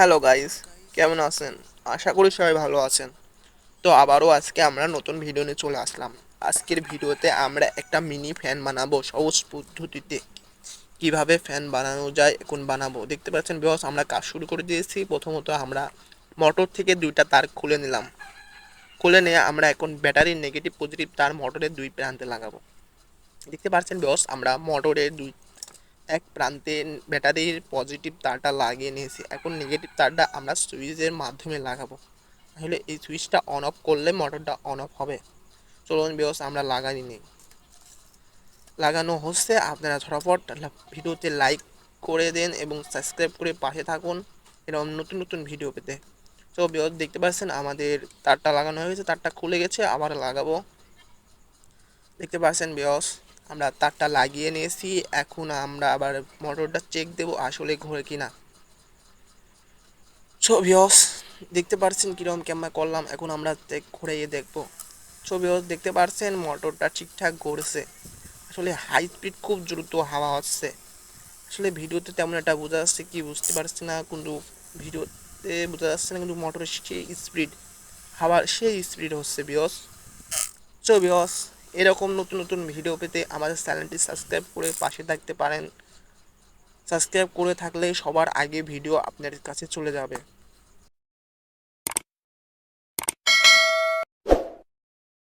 Hello guys কেমন আছেন? আশা করি সবাই ভালো আছেন। তো আবারও আজকে আমরা নতুন ভিডিও নিয়ে চলে আসলাম। আজকের ভিডিওতে আমরা একটা মিনি ফ্যান বানাবো সহজ পদ্ধতিতে। কীভাবে ফ্যান বানানো যায় এখন বানাবো? দেখতে পাচ্ছেন বিকজ আমরা কাজ শুরু করে দিয়েছি। প্রথমত আমরা মোটর থেকে দুইটা তার খুলে নিলাম। খুলে নিয়ে আমরা এখন ব্যাটারির নেগেটিভ পজিটিভ তার মোটরের দুই প্রান্তে লাগাবো। দেখতে পাচ্ছেন বিকজ আমরা মোটরের দুই এক প্রান্তে ব্যাটারির পজিটিভ তারটা লাগিয়ে নিয়েছি। এখন নেগেটিভ তারটা আমরা সুইচের মাধ্যমে লাগাবো। তাহলে এই সুইচটা অন অফ করলে মোটরটা অন অফ হবে। চলুন বিকজ আমরা লাগানি নেই লাগানো হচ্ছে, আপনারা ঝটাফট ভিডিওতে লাইক করে দেন এবং সাবস্ক্রাইব করে পাশে থাকুন। এরকম নতুন নতুন ভিডিও পেতে। তো বিকজ দেখতে পাচ্ছেন, আমাদের তারটা লাগানো হয়ে গেছে, তারটা খুলে গেছে, আবার লাগাবো। দেখতে পাচ্ছেন বিকজ আমরা তারটা লাগিয়ে নিয়েছি, এখন আমরা আবার মোটরটা চেক দেবো আসলে ঘোরে কিনা। সো ভিওস দেখতে পারছেন কীরকম ক্যামেরা করলাম, এখন আমরা ঘুরে দেখব। সো ভিওস দেখতে পারছেন মোটরটা ঠিকঠাক ঘুরছে। আসলে হাই স্পিড খুব দ্রুত হাওয়া হচ্ছে। আসলে ভিডিওতে তেমন একটা বোঝা যাচ্ছে কি বুঝতে পারছি না, কিন্তু ভিডিওতে বোঝা যাচ্ছে না কিন্তু মোটরের সেই স্পিড হাওয়ার সেই স্পিড হচ্ছে বিয়স সো বিয়স এরকম নতুন নতুন ভিডিও পেতে আমাদের চ্যানেলটি সাবস্ক্রাইব করে পাশে থাকতে পারেন। সাবস্ক্রাইব করে থাকলে সবার আগে ভিডিও আপনার কাছে চলে যাবে।